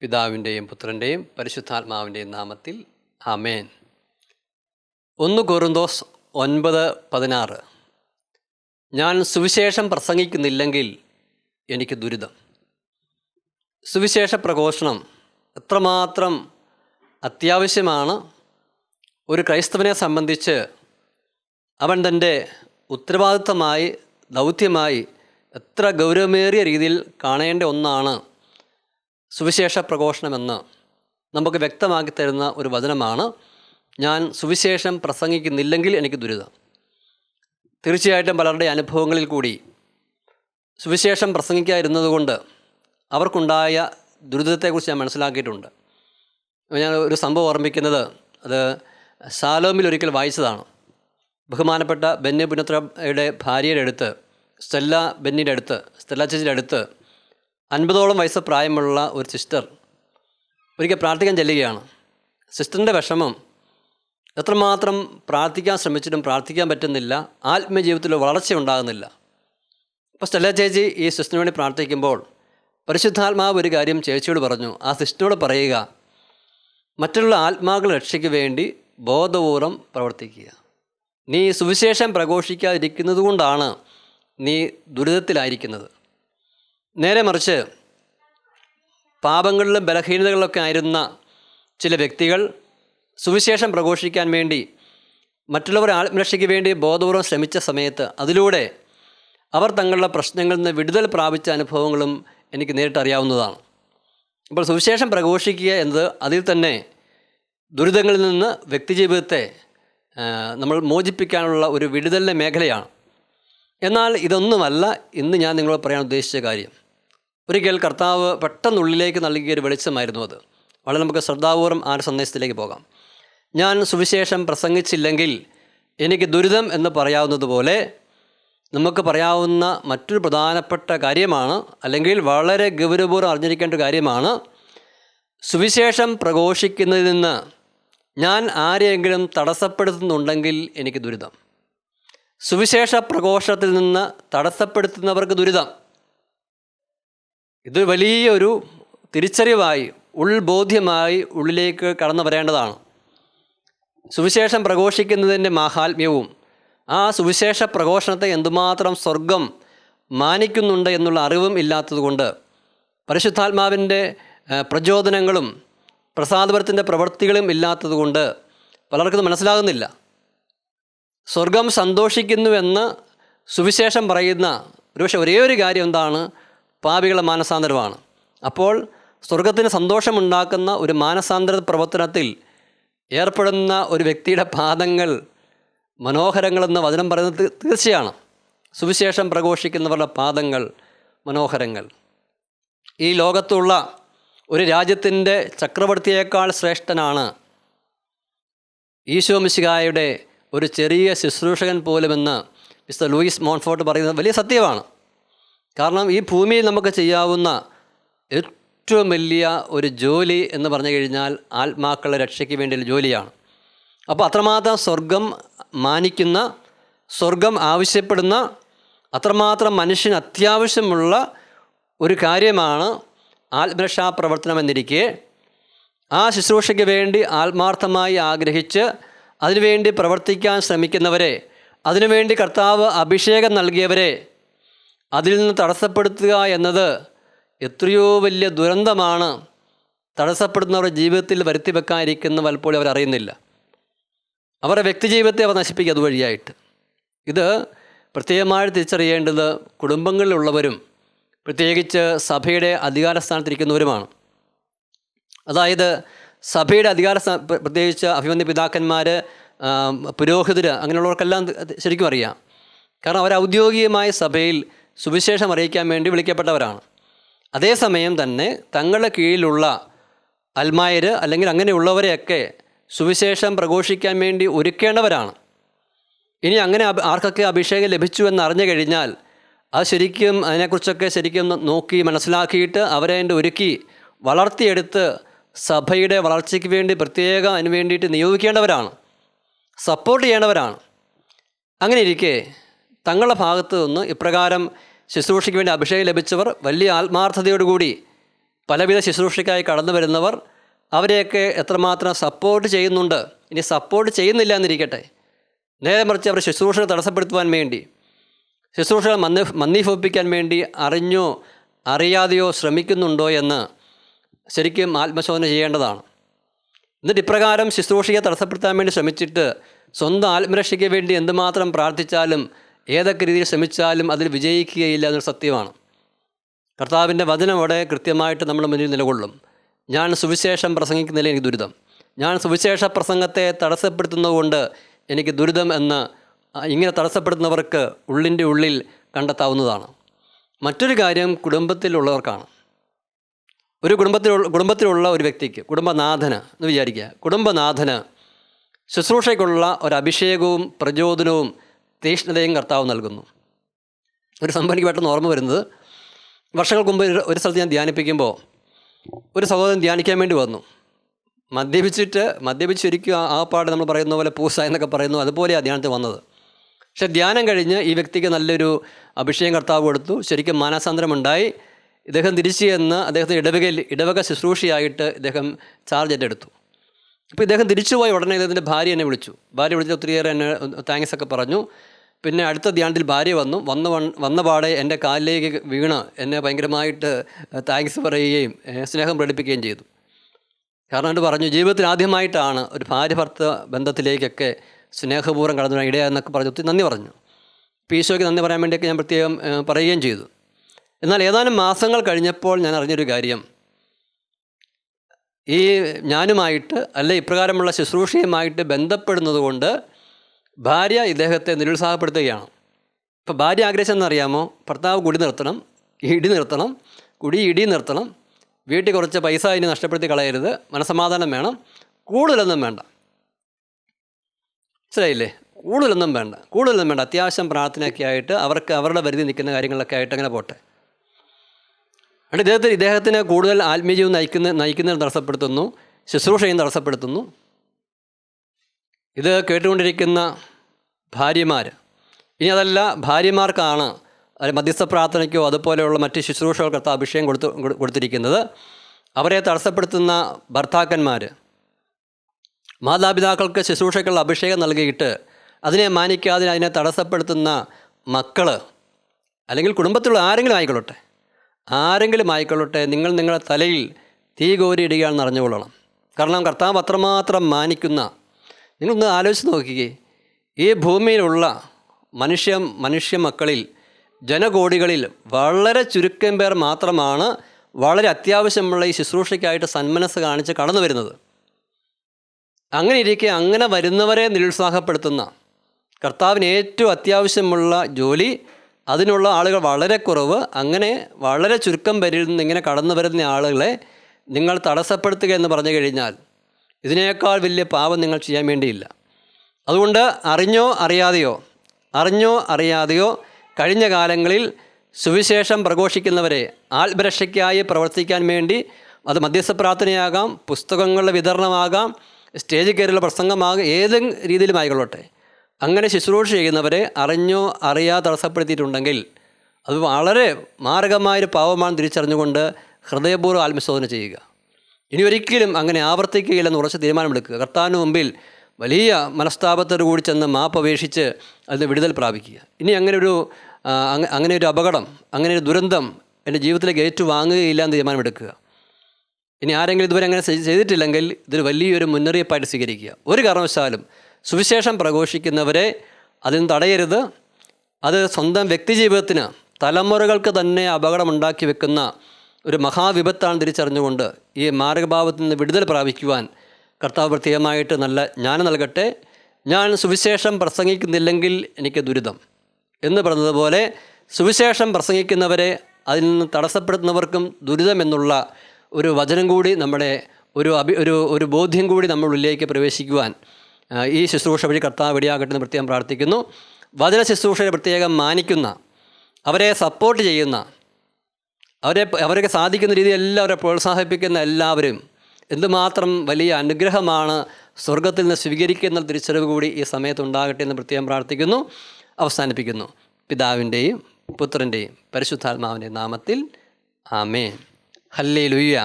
പിതാവിന്റെയും പുത്രന്റെയും പരിശുദ്ധാത്മാവിന്റെയും നാമത്തിൽ അമേൻ ഒന്ന് കൊറുന്തോസ് ഒൻപത് പതിനാറ്. ഞാൻ സുവിശേഷം പ്രസംഗിക്കുന്നില്ലെങ്കിൽ എനിക്ക് ദുരിതം. സുവിശേഷ പ്രഘോഷണം എത്രമാത്രം അത്യാവശ്യമാണ്. ഒരു ക്രൈസ്തവനെ സംബന്ധിച്ച് അവൻ തന്റെ ഉത്തരവാദിത്തമായി ദൗത്യമായി എത്ര ഗൗരവമേറിയ രീതിയിൽ കാണേണ്ട ഒന്നാണ് സുവിശേഷ പ്രഘോഷണമെന്ന് നമുക്ക് വ്യക്തമാക്കി തരുന്ന ഒരു വചനമാണ് ഞാൻ സുവിശേഷം പ്രസംഗിക്കുന്നില്ലെങ്കിൽ എനിക്ക് ദുരിതം. തീർച്ചയായിട്ടും പലരുടെ അനുഭവങ്ങളിൽ കൂടി സുവിശേഷം പ്രസംഗിക്കാതിരുന്നതുകൊണ്ട് അവർക്കുണ്ടായ ദുരിതത്തെക്കുറിച്ച് ഞാൻ മനസ്സിലാക്കിയിട്ടുണ്ട്. ഞാൻ ഒരു സംഭവം ഓർമ്മിക്കുന്നത് അത് സാലോമിൽ ഒരിക്കൽ വായിച്ചതാണ്. ബഹുമാനപ്പെട്ട ബെന്നി പുനത്രയുടെ ഭാര്യയുടെ അടുത്ത് സ്റ്റെല്ല ബെന്നിയുടെ അടുത്ത് സ്റ്റെല്ല ചേച്ചിയുടെ അടുത്ത് അൻപതോളം വയസ്സ് പ്രായമുള്ള ഒരു സിസ്റ്റർ ഒരിക്കൽ പ്രാർത്ഥിക്കാൻ ചെല്ലുകയാണ്. സിസ്റ്ററിന്റെ വിഷമം എത്രമാത്രം പ്രാർത്ഥിക്കാൻ ശ്രമിച്ചിട്ടും പ്രാർത്ഥിക്കാൻ പറ്റുന്നില്ല ആത്മജീവിതത്തിൽ വളർച്ച ഉണ്ടാകുന്നില്ല അപ്പോൾ സ്റ്റെല്ല ചേച്ചി ഈ സിസ്റ്ററിന് വേണ്ടി പ്രാർത്ഥിക്കുമ്പോൾ പരിശുദ്ധാത്മാവ് ഒരു കാര്യം ചേച്ചിയോട് പറഞ്ഞു. ആ സിസ്റ്ററിനോട് പറയുക മറ്റുള്ള ആത്മാക്കൾ രക്ഷയ്ക്ക് വേണ്ടി ബോധപൂർവം പ്രവർത്തിക്കുക. നീ സുവിശേഷം പ്രഘോഷിക്കാതിരിക്കുന്നത് കൊണ്ടാണ് നീ ദുരിതത്തിലായിരിക്കുന്നത്. നേരെ മറിച്ച് പാപങ്ങളിലും ബലഹീനതകളിലൊക്കെ ആയിരുന്ന ചില വ്യക്തികൾ സുവിശേഷം പ്രഘോഷിക്കാൻ വേണ്ടി മറ്റുള്ളവരെ ആത്മരക്ഷയ്ക്ക് വേണ്ടി ബോധപൂർവം ശ്രമിച്ച സമയത്ത് അതിലൂടെ അവർ തങ്ങളുടെ പ്രശ്നങ്ങളിൽ നിന്ന് വിടുതൽ പ്രാപിച്ച അനുഭവങ്ങളും എനിക്ക് നേരിട്ടറിയാവുന്നതാണ് അപ്പോൾ സുവിശേഷം പ്രഘോഷിക്കുക എന്നത് അതിൽ തന്നെ ദുരിതങ്ങളിൽ നിന്ന് വ്യക്തിജീവിതത്തെ നമ്മൾ മോചിപ്പിക്കാനുള്ള ഒരു വിടുതലിന്റെ മേഖലയാണ്. എന്നാൽ ഇതൊന്നുമല്ല ഇന്ന് ഞാൻ നിങ്ങളോട് പറയാൻ ഉദ്ദേശിച്ച കാര്യം. ഒരിക്കൽ കർത്താവ് പെട്ടെന്നുള്ളിലേക്ക് നൽകിയ ഒരു വെളിച്ചമായിരുന്നു അത്. വളരെ നമുക്ക് ശ്രദ്ധാപൂർവം ആ സന്ദേശത്തിലേക്ക് പോകാം. ഞാൻ സുവിശേഷം പ്രസംഗിച്ചില്ലെങ്കിൽ എനിക്ക് ദുരിതം എന്ന് പറയാവുന്നതുപോലെ നമുക്ക് പറയാവുന്ന മറ്റൊരു പ്രധാനപ്പെട്ട കാര്യമാണ് അല്ലെങ്കിൽ വളരെ ഗൗരവപൂർവം അറിഞ്ഞിരിക്കേണ്ട കാര്യമാണ് സുവിശേഷം പ്രഘോഷിക്കുന്നതിൽ നിന്ന് ഞാൻ ആരെയെങ്കിലും തടസ്സപ്പെടുത്തുന്നുണ്ടെങ്കിൽ എനിക്ക് ദുരിതം. സുവിശേഷ പ്രഘോഷത്തിൽ നിന്ന് തടസ്സപ്പെടുത്തുന്നവർക്ക് ദുരിതം. ഇത് വലിയൊരു തിരിച്ചറിവായി ഉൾബോധ്യമായി ഉള്ളിലേക്ക് കടന്നു വരേണ്ടതാണ്. സുവിശേഷം പ്രഘോഷിക്കുന്നതിന്റെ മാഹാത്മ്യവും ആ സുവിശേഷ പ്രഘോഷണത്തെ എന്തുമാത്രം സ്വർഗം മാനിക്കുന്നുണ്ട് എന്നുള്ള അറിവും ഇല്ലാത്തതുകൊണ്ട് പരിശുദ്ധാത്മാവിന്റെ പ്രചോദനങ്ങളും പ്രസാദപരത്തിന്റെ പ്രവൃത്തികളും ഇല്ലാത്തതുകൊണ്ട് പലർക്കും മനസ്സിലാകുന്നില്ല. സ്വർഗം സന്തോഷിക്കുന്നുവെന്ന് സുവിശേഷം പറയുന്ന ഒരുപക്ഷെ ഒരേ ഒരു കാര്യം എന്താണ്? പാപികളുടെ മാനസാന്തരമാണ്. അപ്പോൾ സ്വർഗത്തിന് സന്തോഷമുണ്ടാക്കുന്ന ഒരു മാനസാന്തര പ്രവർത്തനത്തിൽ ഏർപ്പെടുന്ന ഒരു വ്യക്തിയുടെ പാദങ്ങൾ മനോഹരങ്ങളെന്ന് വചനം പറയുന്നത് തീർച്ചയാണ്. സുവിശേഷം പ്രഘോഷിക്കുന്നവരുടെ പാദങ്ങൾ മനോഹരങ്ങൾ. ഈ ലോകത്തുള്ള ഒരു രാജ്യത്തിന്റെ ചക്രവർത്തിയേക്കാൾ ശ്രേഷ്ഠനാണ് ഈശോ മിശിഹായുടെ ഒരു ചെറിയ ശുശ്രൂഷകൻ പോലുമെന്ന് മിസ്റ്റർ ലൂയിസ് മോൺഫോർട്ട് പറയുന്നത് വലിയ സത്യമാണ്. കാരണം ഈ ഭൂമിയിൽ നമുക്ക് ചെയ്യാവുന്ന ഏറ്റവും വലിയ ഒരു ജോലി എന്ന് പറഞ്ഞു കഴിഞ്ഞാൽ ആത്മാക്കളുടെ രക്ഷയ്ക്ക് വേണ്ടിയുള്ള ജോലിയാണ്. അപ്പോൾ അത്രമാത്രം സ്വർഗം മാനിക്കുന്ന സ്വർഗം ആവശ്യപ്പെടുന്ന അത്രമാത്രം മനുഷ്യന് അത്യാവശ്യമുള്ള ഒരു കാര്യമാണ് ആത്മരക്ഷാ പ്രവർത്തനം എന്നിരിക്കെ ആ ശുശ്രൂഷയ്ക്ക് വേണ്ടി ആത്മാർത്ഥമായി ആഗ്രഹിച്ച് അതിനുവേണ്ടി പ്രവർത്തിക്കാൻ ശ്രമിക്കുന്നവരെ അതിനുവേണ്ടി കർത്താവ് അഭിഷേകം നൽകിയവരെ അതിൽ നിന്ന് തടസ്സപ്പെടുത്തുക എന്നത് എത്രയോ വലിയ ദുരന്തമാണ് തടസ്സപ്പെടുന്നവരുടെ ജീവിതത്തിൽ വരുത്തി വെക്കാനിരിക്കുന്ന പലപ്പോഴും അവരറിയുന്നില്ല അവരുടെ വ്യക്തിജീവിതത്തെ അവർ നശിപ്പിക്കുക അതുവഴിയായിട്ട്. ഇത് പ്രത്യേകമായി തിരിച്ചറിയേണ്ടത് കുടുംബങ്ങളിലുള്ളവരും പ്രത്യേകിച്ച് സഭയുടെ അധികാരസ്ഥാനത്തിരിക്കുന്നവരുമാണ് അതായത് സഭയുടെ അധികാര പ്രത്യേകിച്ച് അഭിമന്യ പിതാക്കന്മാർ പുരോഹിതർ അങ്ങനെയുള്ളവർക്കെല്ലാം ശരിക്കും അറിയാം. കാരണം അവർ ഔദ്യോഗികമായ സഭയിൽ സുവിശേഷം അറിയിക്കാൻ വേണ്ടി വിളിക്കപ്പെട്ടവരാണ്. അതേസമയം തന്നെ തങ്ങളുടെ കീഴിലുള്ള അൽമായർ അല്ലെങ്കിൽ അങ്ങനെയുള്ളവരെയൊക്കെ സുവിശേഷം പ്രഘോഷിക്കാൻ വേണ്ടി ഒരുക്കേണ്ടവരാണ്. ഇനി അങ്ങനെ ആർക്കൊക്കെ അഭിഷേകം ലഭിച്ചു എന്ന് അറിഞ്ഞു കഴിഞ്ഞാൽ അത് ശരിക്കും അതിനെക്കുറിച്ചൊക്കെ ശരിക്കും നോക്കി മനസ്സിലാക്കിയിട്ട് അവരെ അതിന്റെ ഒരുക്കി വളർത്തിയെടുത്ത് സഭയുടെ വളർച്ചയ്ക്ക് വേണ്ടി പ്രത്യേകം അതിന് വേണ്ടിയിട്ട് നിയോഗിക്കേണ്ടവരാണ്. സപ്പോർട്ട് ചെയ്യേണ്ടവരാണ്. അങ്ങനെ ഇരിക്കെ തങ്ങളുടെ ഭാഗത്തു നിന്ന് ഇപ്രകാരം ശുശ്രൂഷയ്ക്ക് വേണ്ടി അഭിഷേകം ലഭിച്ചവർ വലിയ ആത്മാർത്ഥതയോടുകൂടി പലവിധ ശുശ്രൂഷയ്ക്കായി കടന്നു വരുന്നവർ അവരെയൊക്കെ എത്രമാത്രം സപ്പോർട്ട് ചെയ്യുന്നുണ്ട് ഇനി സപ്പോർട്ട് ചെയ്യുന്നില്ല എന്നിരിക്കട്ടെ. നേരെ മറിച്ച് അവർ ശുശ്രൂഷ തടസ്സപ്പെടുത്തുവാൻ വേണ്ടി ശുശ്രൂഷകൾ മന്ദ മന്ദീഭവിപ്പിക്കാൻ വേണ്ടി അറിഞ്ഞോ അറിയാതെയോ ശ്രമിക്കുന്നുണ്ടോ എന്ന് ശരിക്കും ആത്മശോധന ചെയ്യേണ്ടതാണ്. എന്നിട്ട് ഇപ്രകാരം ശുശ്രൂഷയെ തടസ്സപ്പെടുത്താൻ വേണ്ടി ശ്രമിച്ചിട്ട് സ്വന്തം ആത്മരക്ഷയ്ക്ക് വേണ്ടി എന്തുമാത്രം പ്രാർത്ഥിച്ചാലും ഏതൊക്കെ രീതിയിൽ ശ്രമിച്ചാലും അതിൽ വിജയിക്കുകയില്ല എന്നൊരു സത്യമാണ്. കർത്താവിന്റെ വചനം അവിടെ കൃത്യമായിട്ട് നമ്മുടെ മുന്നിൽ നിലകൊള്ളും. ഞാൻ സുവിശേഷം പ്രസംഗിക്കുന്നതിൽ എനിക്ക് ദുരിതം. ഞാൻ സുവിശേഷ പ്രസംഗത്തെ തടസ്സപ്പെടുത്തുന്നതുകൊണ്ട് എനിക്ക് ദുരിതം എന്ന് ഇങ്ങനെ തടസ്സപ്പെടുത്തുന്നവർക്ക് ഉള്ളിന്റെ ഉള്ളിൽ കണ്ടെത്താവുന്നതാണ്. മറ്റൊരു കാര്യം കുടുംബത്തിലുള്ളവർക്കാണ്. ഒരു കുടുംബത്തിലുള്ള കുടുംബത്തിലുള്ള ഒരു വ്യക്തിക്ക് കുടുംബനാഥന് എന്ന് വിചാരിക്കുക. കുടുംബനാഥന് ശുശ്രൂഷയ്ക്കുള്ള ഒരു അഭിഷേകവും പ്രചോദനവും തീഷ്ണതയും കർത്താവ് നൽകുന്നു. ഒരു സംഭവം എനിക്ക് പെട്ടെന്ന് ഓർമ്മ വരുന്നത് വർഷങ്ങൾക്ക് മുമ്പ് ഒരു- സ്ഥലത്ത് ഞാൻ ധ്യാനിപ്പിക്കുമ്പോൾ ഒരു സഹോദരൻ ധ്യാനിക്കാൻ വേണ്ടി വന്നു. മദ്യപിച്ചിട്ട് മദ്യപിച്ചിരിക്കുക ആ- പാട് നമ്മൾ പറയുന്ന പോലെ പൂസ എന്നൊക്കെ പറയുന്നു അതുപോലെയാണ് ധ്യാനത്തിൽ വന്നത്. പക്ഷേ ധ്യാനം കഴിഞ്ഞ് ഈ വ്യക്തിക്ക് നല്ലൊരു അഭിഷേകം കർത്താവ് കൊടുത്തു. ശരിക്കും മാനസാന്തരമുണ്ടായി. ഇദ്ദേഹം തിരിച്ചു ചെന്ന് അദ്ദേഹത്തിന് ഇടവകയിൽ ഇടവക ശുശ്രൂഷയായിട്ട് ഇദ്ദേഹം ചാർജ് ഏറ്റെടുത്തു അപ്പോൾ ഇദ്ദേഹം തിരിച്ചുപോയി ഉടനെ ഇദ്ദേഹത്തിന്റെ ഭാര്യ എന്നെ വിളിച്ചു. ഭാര്യ വിളിച്ച് ഒത്തിരിയേറെ എന്നെ താങ്ക്സ് ഒക്കെ പറഞ്ഞു. പിന്നെ അടുത്ത ധ്യാനത്തിൽ ഭാര്യ വന്നു. വന്ന വന്ന പാടെ എന്റെ കാലിലേക്ക് വീണ് എന്നെ ഭയങ്കരമായിട്ട് താങ്ക്സ് പറയുകയും സ്നേഹം പ്രകടിപ്പിക്കുകയും ചെയ്തു. കാരണം എന്നിട്ട് പറഞ്ഞു ജീവിതത്തിൽ ആദ്യമായിട്ടാണ് ഒരു ഭാര്യ ഭർത്ത ബന്ധത്തിലേക്കൊക്കെ സ്നേഹപൂർവം കടന്നു ഇടയാന്നൊക്കെ പറഞ്ഞു. ഒത്തിരി നന്ദി പറഞ്ഞു. ഈശോയ്ക്ക് നന്ദി പറയാൻ വേണ്ടിയൊക്കെ ഞാൻ പ്രത്യേകം പറയുകയും ചെയ്തു. എന്നാൽ ഏതാനും മാസങ്ങൾ കഴിഞ്ഞപ്പോൾ ഞാൻ അറിഞ്ഞൊരു കാര്യം. ഈ ഞാനുമായിട്ട് അല്ലെ ഇപ്രകാരമുള്ള ശുശ്രൂഷയുമായിട്ട് ബന്ധപ്പെടുന്നത് കൊണ്ട് ഭാര്യ ഇദ്ദേഹത്തെ നിരുത്സാഹപ്പെടുത്തുകയാണ്. ഇപ്പോൾ ഭാര്യ ആഗ്രഹിച്ചെന്നറിയാമോ ഭർത്താവ് കുടി നിർത്തണം ഇടി നിർത്തണം കുടി ഇടി നിർത്തണം വീട്ടിൽ കുറച്ച് പൈസ ഇനി നഷ്ടപ്പെടുത്തി കളയരുത് മനസമാധാനം വേണം കൂടുതലൊന്നും വേണ്ട. മനസ്സിലായില്ലേ? കൂടുതലൊന്നും വേണ്ട കൂടുതലൊന്നും വേണ്ട. അത്യാവശ്യം പ്രാർത്ഥനയൊക്കെ ആയിട്ട് അവർക്ക് അവരുടെ പരിധി നിൽക്കുന്ന കാര്യങ്ങളൊക്കെ ആയിട്ട് അങ്ങനെ പോട്ടെ. അതുകൊണ്ട് ഇദ്ദേഹത്തിന് ഇദ്ദേഹത്തിന് കൂടുതൽ ആത്മീയവും നയിക്കുന്ന നയിക്കുന്നതിന് തടസ്സപ്പെടുത്തുന്നു ശുശ്രൂഷയും തടസ്സപ്പെടുത്തുന്നു. ഇത് കേട്ടുകൊണ്ടിരിക്കുന്ന ഭാര്യമാർ ഇനി അതല്ല ഭാര്യമാർക്കാണ് മധ്യസ്ഥ പ്രാർത്ഥനയ്ക്കോ അതുപോലെയുള്ള മറ്റ് ശുശ്രൂഷകൾക്ക് അഭിഷേകം കൊടുത്തു കൊടു- കൊടുത്തിരിക്കുന്നത്. അവരെ തടസ്സപ്പെടുത്തുന്ന ഭർത്താക്കന്മാർ മാതാപിതാക്കൾക്ക് ശുശ്രൂഷയ്ക്കുള്ള അഭിഷേകം നൽകിയിട്ട് അതിനെ മാനിക്കാതെ അതിനെ തടസ്സപ്പെടുത്തുന്ന മക്കൾ അല്ലെങ്കിൽ കുടുംബത്തിലുള്ള ആരെങ്കിലും ആയിക്കൊള്ളട്ടെ. ആരെങ്കിലും ആയിക്കൊള്ളട്ടെ നിങ്ങൾ നിങ്ങളുടെ തലയിൽ തീ കോരിയിടുകയാണെന്ന് അറിഞ്ഞുകൊള്ളണം. കാരണം കർത്താവ് അത്രമാത്രം മാനിക്കുന്ന നിങ്ങളൊന്ന് ആലോചിച്ച് നോക്കിക്കേ. ഈ ഭൂമിയിലുള്ള മനുഷ്യ മനുഷ്യ മക്കളിൽ ജനകോടികളിൽ വളരെ ചുരുക്കം പേർ മാത്രമാണ് വളരെ അത്യാവശ്യമുള്ള ഈ ശുശ്രൂഷയ്ക്കായിട്ട് സന്മനസ് കാണിച്ച് കടന്നു വരുന്നത്. അങ്ങനെ ഇരിക്കെ അങ്ങനെ വരുന്നവരെ നിരുത്സാഹപ്പെടുത്തുന്ന കർത്താവിന് ഏറ്റവും അത്യാവശ്യമുള്ള ജോലി അതിനുള്ള ആളുകൾ വളരെ കുറവ് അങ്ങനെ വളരെ ചുരുക്കം പേരിൽ നിന്ന് ഇങ്ങനെ കടന്നു വരുന്ന ആളുകളെ നിങ്ങൾ തടസ്സപ്പെടുത്തുക എന്ന് പറഞ്ഞു കഴിഞ്ഞാൽ ഇതിനേക്കാൾ വലിയ പാപം നിങ്ങൾ ചെയ്യാൻ വേണ്ടിയില്ല. അതുകൊണ്ട് അറിഞ്ഞോ അറിയാതെയോ അറിഞ്ഞോ അറിയാതെയോ കഴിഞ്ഞ കാലങ്ങളിൽ സുവിശേഷം പ്രഘോഷിക്കുന്നവരെ ആത്മരക്ഷയ്ക്കായി പ്രവർത്തിക്കാൻ വേണ്ടി അത് മധ്യസ്ഥ പ്രാർത്ഥനയാകാം പുസ്തകങ്ങളുടെ വിതരണമാകാം സ്റ്റേജ് കയറിയുള്ള പ്രസംഗമാകാം ഏത് രീതിയിലും ആയിക്കൊള്ളട്ടെ. അങ്ങനെ ശുശ്രൂഷ ചെയ്യുന്നവരെ അറിഞ്ഞോ അറിയാതെ തടസ്സപ്പെടുത്തിയിട്ടുണ്ടെങ്കിൽ അത് വളരെ മാരകമായൊരു പാവമാണ് തിരിച്ചറിഞ്ഞുകൊണ്ട് ഹൃദയപൂർവം ആത്മശോധന ചെയ്യുക. ഇനി ഒരിക്കലും അങ്ങനെ ആവർത്തിക്കുകയില്ലെന്ന് ഉറച്ച തീരുമാനമെടുക്കുക. കർത്താവിന് മുമ്പിൽ വലിയ മനസ്താപത്തോടു കൂടി ചെന്ന് മാപ്പ് അപേക്ഷിച്ച് അതിന് വിടുതൽ പ്രാപിക്കുക. ഇനി അങ്ങനെ ഒരു അങ്ങനെ ഒരു അപകടം അങ്ങനെ ഒരു ദുരന്തം എന്റെ ജീവിതത്തിലേക്ക് ഏറ്റുവാങ്ങുകയില്ല എന്ന് തീരുമാനമെടുക്കുക. ഇനി ആരെങ്കിലും ഇതുവരെ അങ്ങനെ ചെയ്തിട്ടില്ലെങ്കിൽ ഇതൊരു വലിയൊരു മുന്നറിയിപ്പായിട്ട് സ്വീകരിക്കുക. ഒരു കാരണവശാലും സുവിശേഷം പ്രഘോഷിക്കുന്നവരെ അതിൽ നിന്ന് തടയരുത്. അത് സ്വന്തം വ്യക്തിജീവിതത്തിന് തലമുറകൾക്ക് തന്നെ അപകടമുണ്ടാക്കി വെക്കുന്ന ഒരു മഹാവിപത്താണ് തിരിച്ചറിഞ്ഞുകൊണ്ട് ഈ മാർഗഭാവത്തിൽ നിന്ന് വിടുതൽ പ്രാപിക്കുവാൻ കർത്താവ് പ്രത്യേകമായിട്ട് നല്ല ജ്ഞാനം നൽകട്ടെ. ഞാൻ സുവിശേഷം പ്രസംഗിക്കുന്നില്ലെങ്കിൽ എനിക്ക് ദുരിതം. എന്ന് പറഞ്ഞതുപോലെ സുവിശേഷം പ്രസംഗിക്കുന്നവരെ അതിൽ നിന്ന് തടസ്സപ്പെടുത്തുന്നവർക്കും ദുരിതം എന്നുള്ള ഒരു വചനം കൂടി നമ്മുടെ ഒരു അഭി ഒരു ഒരു ബോധ്യം കൂടി നമ്മുടെ ഉള്ളിലേക്ക് പ്രവേശിക്കുവാൻ ഈ ശുശ്രൂഷ വഴി കർത്താവ് ഇടയാകട്ടെ എന്ന് പ്രത്യേകം പ്രാർത്ഥിക്കുന്നു. വചന ശുശ്രൂഷയെ പ്രത്യേകം മാനിക്കുന്ന അവരെ സപ്പോർട്ട് ചെയ്യുന്ന അവരെ അവരൊക്കെ സാധിക്കുന്ന രീതി എല്ലാവരെ പ്രോത്സാഹിപ്പിക്കുന്ന എല്ലാവരും എന്തുമാത്രം വലിയ അനുഗ്രഹമാണ് സ്വർഗത്തിൽ നിന്ന് സ്വീകരിക്കുന്ന തിരിച്ചറിവ് കൂടി ഈ സമയത്ത് ഉണ്ടാകട്ടെ എന്ന് പ്രത്യേകം പ്രാർത്ഥിക്കുന്നു അവസാനിപ്പിക്കുന്നു. പിതാവിന്റെയും പുത്രന്റെയും പരിശുദ്ധാത്മാവിന്റെ നാമത്തിൽ ആമേ ഹല്ലേ ലുയ്യ